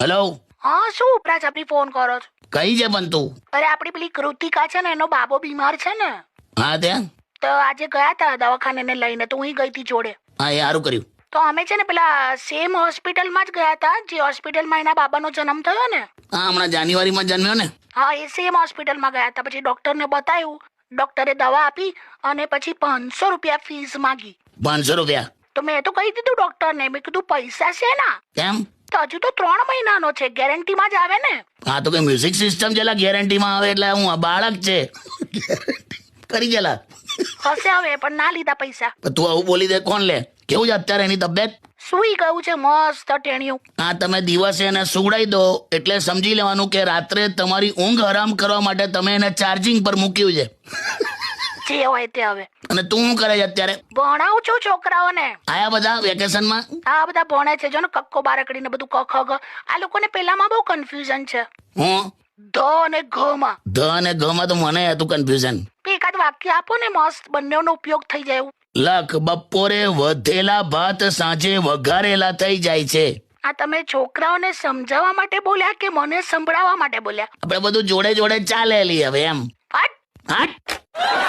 Hello હા શું Prajapati phone કરો છો? કઈ છે પણ તું અરે આપણી પેલી કૃતિકા છે ને એનો બાબો બીમાર છે ને. હા ત્યાં? તો આજે ગયા હતા દવાખાને ને લઈને તો હું ગઈ હતી જોડે. હા એ સારું કર્યું. તો અમે છે ને પેલા સેમ હોસ્પિટલમાં જ ગયા હતા જે હોસ્પિટલમાં એના બાબાનો જન્મ થયો ને. હા હમણાં જાન્યુઆરીમાં જન્મ્યો ને. હા એ સેમ હોસ્પિટલમાં ગયા હતા પછી ડોક્ટરને બતાવ્યું ડોક્ટરે દવા આપી અને પછી પાંચસો રૂપિયા ફીસ માંગી. પાંચસો રૂપિયા? તો મેં તો કહી દીધું ડોક્ટરને મેં કીધું પૈસા છે ના. કેમ? તો હજુ તો ત્રણ મહિનાનો છે ગેરંટીમાં જ આવે ને. હા તો કે મ્યુઝિક સિસ્ટમ જેલા ગેરંટીમાં આવે એટલે હું બાળક છે. કરી ગયેલા. હશે હવે પણ ના લીધા પૈસા. તું આવું બોલી દે કોણ લે? કેવું છે અત્યારે એની તબિયત? સુઈ ગયું છે મસ્ત ટેણિયું. હા તમે દિવસે એને સુવડાવી દો એટલે સમજી લેવાનું કે રાત્રે તમારી ઊંઘ આરામ કરવા માટે તમે એને ચાર્જિંગ પર મૂક્યું છે. જે હોય તે હવે. અને તું શું કરે છે અત્યારે? ભણાવું છું છોકરાઓને. આયા બધા વેકેશનમાં? આ બધા ભણે છે. જો ને કક્કો બારકડી ને બધું કખ ગ આ લોકોને પેલામાં બહુ કન્ફ્યુઝન છે. હું? ધ અને ઘ માં. ધ અને ઘમાં તો મને હતું કન્ફ્યુઝન એકાદ વાક્ય આપો ને મસ્ત બંનેનો ઉપયોગ થઈ જાય એવું. લખ બપોરે વધેલા ભાત સાંજે વઘારેલા થઈ જાય છે. આ તમે છોકરાઓને સમજાવવા માટે બોલ્યા કે મને સંભળાવવા માટે બોલ્યા? આપણે બધું જોડે જોડે ચાલેલી હવે એમ. હટ હટ